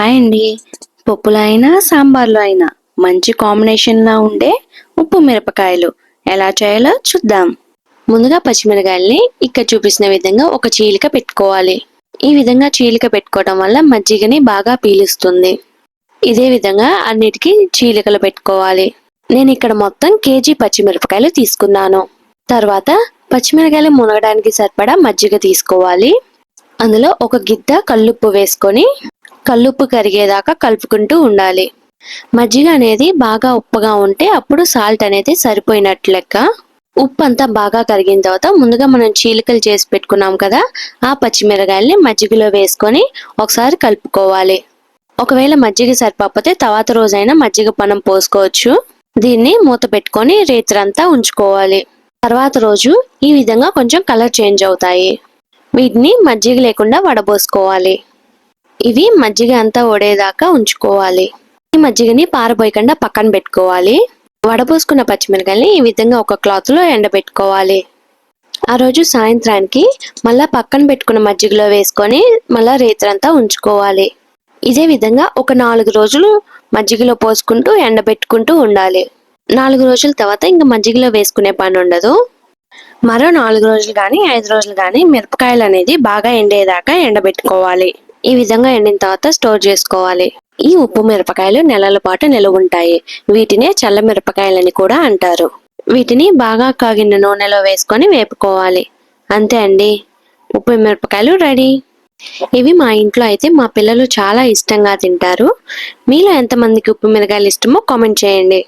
Hi అండి. పప్పులో అయినా సాంబార్లో అయినా మంచి కాంబినేషన్లా ఉండే ఉప్పు మిరపకాయలు. ఎలా చేయాలో చూద్దాం. ముందుగా పచ్చిమిరకాయల్ని ఇక్కడ చూపించిన విధంగా ఒక చీలిక పెట్టుకోవాలి. ఈ విధంగా చీలిక పెట్టుకోవడం వల్ల మజ్జిగని బాగా పీలుస్తుంది. ఇదే విధంగా అన్నిటికీ చీలికలు పెట్టుకోవాలి. నేను ఇక్కడ మొత్తం కేజీ పచ్చిమిరపకాయలు తీసుకున్నాను. తర్వాత పచ్చిమిరకాయలు మునగడానికి సరిపడా మజ్జిగ తీసుకోవాలి. అందులో ఒక గిద్ద కల్లుప్పు వేసుకొని కల్లుప్పు కరిగేదాకా కలుపుకుంటూ ఉండాలి. మజ్జిగ అనేది బాగా ఉప్పగా ఉంటే అప్పుడు సాల్ట్ అనేది సరిపోయినట్లు లెక్క ఉప్పు అంతా బాగా కరిగిన తర్వాత ముందుగా మనం చీలికలు చేసి పెట్టుకున్నాం కదా ఆ పచ్చిమిరకాయల్ని మజ్జిగలో వేసుకొని ఒకసారి కలుపుకోవాలి. ఒకవేళ మజ్జిగ సరిపోతే తర్వాత రోజైనా మజ్జిగ పనం పోసుకోవచ్చు. దీన్ని మూత పెట్టుకొని రేత్రంతా ఉంచుకోవాలి. తర్వాత రోజు ఈ విధంగా కొంచెం కలర్ చేంజ్ అవుతాయి. వీటిని మజ్జిగ లేకుండా వడబోసుకోవాలి. ఇవి మజ్జిగ అంతా ఓడేదాకా ఉంచుకోవాలి. ఈ మజ్జిగని పారబోయకుండా పక్కన పెట్టుకోవాలి. వడపోసుకున్న పచ్చిమిరకాయల్ని ఈ విధంగా ఒక క్లాత్లో ఎండబెట్టుకోవాలి. ఆ రోజు సాయంత్రానికి మళ్ళా పక్కన పెట్టుకున్న మజ్జిగలో వేసుకొని మళ్ళా రేత్రంతా ఉంచుకోవాలి. ఇదే విధంగా ఒక నాలుగు రోజులు మజ్జిగలో పోసుకుంటూ ఎండబెట్టుకుంటూ ఉండాలి. నాలుగు రోజుల తర్వాత ఇంకా మజ్జిగలో వేసుకునే పని ఉండదు. మరో నాలుగు రోజులు కానీ ఐదు రోజులు కానీ మిరపకాయలు అనేది బాగా ఎండేదాకా ఎండబెట్టుకోవాలి. ఈ విధంగా ఎండిన తర్వాత స్టోర్ చేసుకోవాలి. ఈ ఉప్పు మిరపకాయలు నెలల పాటు నిలువ ఉంటాయి. వీటినే చల్ల మిరపకాయలని కూడా అంటారు. వీటిని బాగా కాగిన నూనెలో వేసుకొని వేపుకోవాలి. అంతే అండి. ఉప్పు మిరపకాయలు రెడీ. ఇవి మా ఇంట్లో అయితే మా పిల్లలు చాలా ఇష్టంగా తింటారు. మీలో ఎంతమందికి ఉప్పు మిరపకాయలు ఇష్టమో కామెంట్ చేయండి.